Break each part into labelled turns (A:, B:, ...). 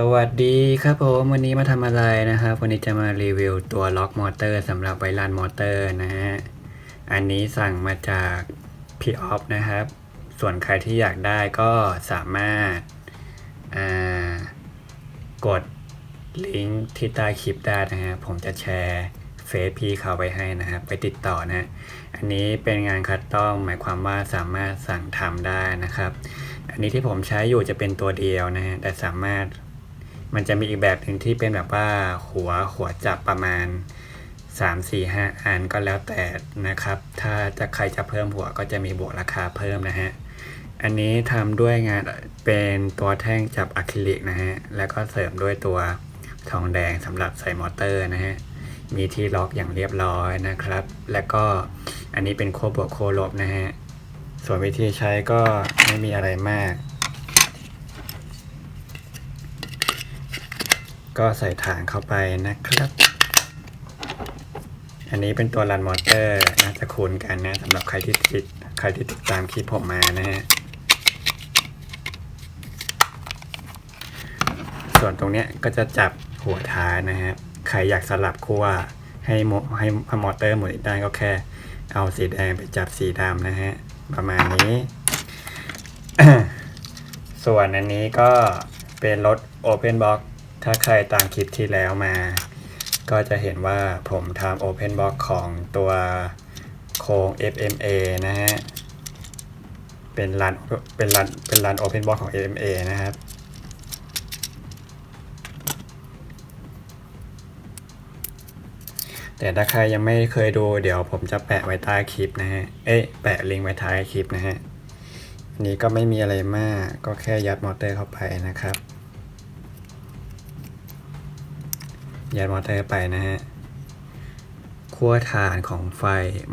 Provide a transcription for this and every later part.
A: สวัสดีครับผมวันนี้มาทำอะไรนะครับ วันนี้จะมารีวิวตัวล็อกมอเตอร์สำหรับไวรันมอเตอร์นะฮะ อันนี้สั่งมาจากพี่ออฟนะครับ ส่วนใครที่อยากได้ก็สามารถากดลิงก์ที่ใต้คลิปได้นะฮะ ผมจะแชร์เฟซพี่เขาไว้ให้นะครับ ไปติดต่อนะ อันนี้เป็นงานคัดต้องหมายความว่าสามารถสั่งทำได้นะครับ อันนี้ที่ผมใช้อยู่จะเป็นตัวเดียวนะฮะแต่สามารถ มันจะมีอีกแบบหนึ่งที่เป็นแบบว่าหัวหัวจับประมาณ 3 4 5อันก็แล้วแต่นะครับ ถ้าจะใครจะเพิ่มหัวก็จะมีบวกราคาเพิ่มนะฮะ อันนี้ทำด้วยงานเป็นตัวแท่งจับอะคริลิกนะฮะ แล้วก็เสริมด้วยตัวทองแดงสำหรับใส่มอเตอร์นะฮะ มีที่ล็อกอย่างเรียบร้อยนะครับ แล้วก็อันนี้เป็นโคบวกโคลบนะฮะ ส่วนวิธีใช้ก็ไม่มีอะไรมาก ก็ใส่ฐานเข้าไปนะครับ อันนี้เป็นตัวรันมอเตอร์น่าจะคุ้นกันนะสำหรับใครที่ติดใครที่ติดตามคลิปผมมานะฮะส่วนตรงเนี้ยก็จะจับหัวท้ายนะฮะใครอยากสลับขั้วให้มให้มอเตอร์หมุนได้ก็แค่ เอาสีแดงไปจับสีดำนะฮะประมาณนี้ ส่วนอันนี้ก็เป็นรถ Open Box ถ้าใครตามคลิปที่แล้วมา ก็จะเห็นว่าผมทำ Open Box ของตัวโครง FMA นะฮะ เป็นรันเป็นรันเป็นรัน Open Box ของ FMA นะครับแต่ถ้าใครยังไม่เคยดูเดี๋ยวผมจะแปะไว้ใต้คลิปนะฮะ เอ๊ะแปะลิงก์ไว้ท้ายคลิปนะฮะอันนี้ก็ไม่มีอะไรมากก็แค่ยัดมอเตอร์เข้าไปนะครับ ยัดมอเตอร์ไปนะฮะขั้วฐานของไฟ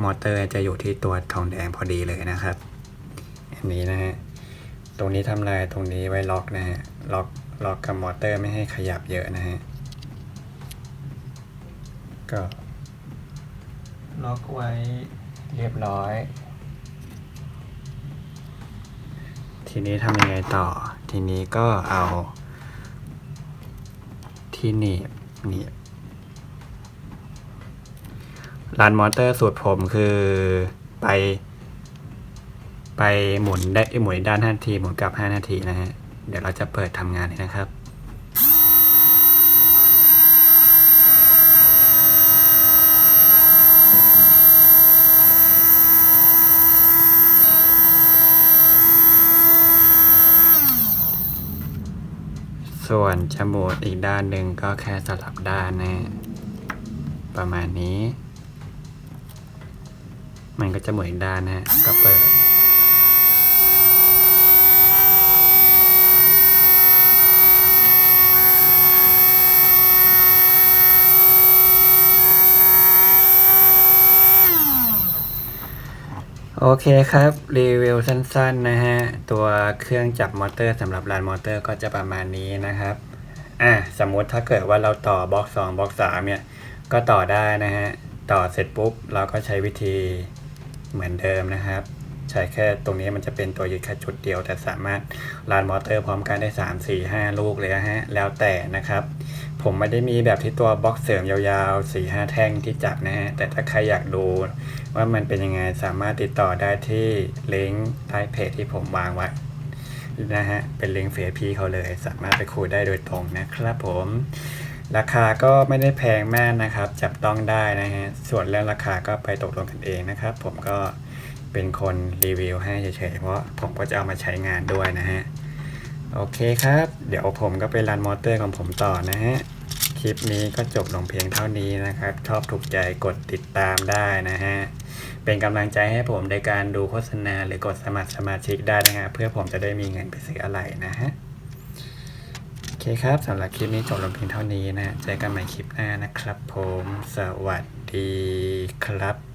A: มอเตอร์จะอยู่ที่ตัวทองแดงพอดีเลยนะครับ อันนี้นะฮะ ตรงนี้ทำลายตรงนี้ไว้ล็อกนะฮะ ล็อกล็อกกับมอเตอร์ไม่ให้ขยับเยอะนะฮะ ก็ ล็อกไว้เรียบร้อย ทีนี้ทำยังไงต่อ ทีนี้ก็เอาที่หนีบ นี้รันมอเตอร์สูตรผมคือไป ไปหมุนได้หมุนด้าน5นาทีหมุนกลับ 5 นาทีนะฮะ เดี๋ยวเราจะเปิดทำงานนะครับ ส่วนจมูกอีกด้านหนึ่งก็แค่สลับด้านนะประมาณนี้ มันก็จะหมุนอีกด้านนะฮะก็เปิด โอเคครับ รีวิวสั้นๆนะฮะ ตัวเครื่องจับมอเตอร์สำหรับรานมอเตอร์ก็จะประมาณนี้นะครับ อะสมมุติถ้าเกิดว่าเราต่อบล็อก 2บล็อก3เนี่ย ก็ต่อได้นะฮะ ต่อเสร็จปุ๊บ เราก็ใช้วิธีเหมือนเดิมนะครับ ใช้แค่ตรงนี้มันจะเป็นตัวยึดแค่จุดเดียว แต่สามารถรานมอเตอร์พร้อมกันได้ 3 4 5 ลูกเลยนะฮะ แล้วแต่นะครับ ผมไม่ได้มีแบบที่ตัวบล็อกเสริมยาวๆ4 5แท่งที่จับนะฮะ แต่ถ้าใครอยากดูว่ามันเป็นยังไงสามารถติดต่อได้ที่ลิงก์ใต้เพจที่ผมวางไว้นะฮะ เป็นลิงก์เฟซพี่เขาเลย สามารถไปคุยได้โดยตรงนะครับผม ราคาก็ไม่ได้แพงมากนะครับ จับต้องได้นะฮะ ส่วนเรื่องราคาก็ไปตกลงกันเองนะครับ ผมก็เป็นคนรีวิวให้เฉยๆ เพราะผมก็จะเอามาใช้งานด้วยนะฮะ โอเคครับ เดี๋ยวผมก็ไปรันมอเตอร์ของผมต่อนะฮะ คลิปนี้ก็จบลงเพียงเท่านี้นะครับ ชอบถูกใจกดติดตามได้นะฮะ เป็นกำลังใจให้ผมในการดูโฆษณาหรือกดสมัครสมาชิกได้นะฮะ เพื่อผมจะได้มีเงินไปซื้ออะไรนะฮะ โอเคครับสำหรับคลิปนี้จบลงเพียงเท่านี้นะเจอกันใหม่คลิปหน้านะครับผม สวัสดีครับ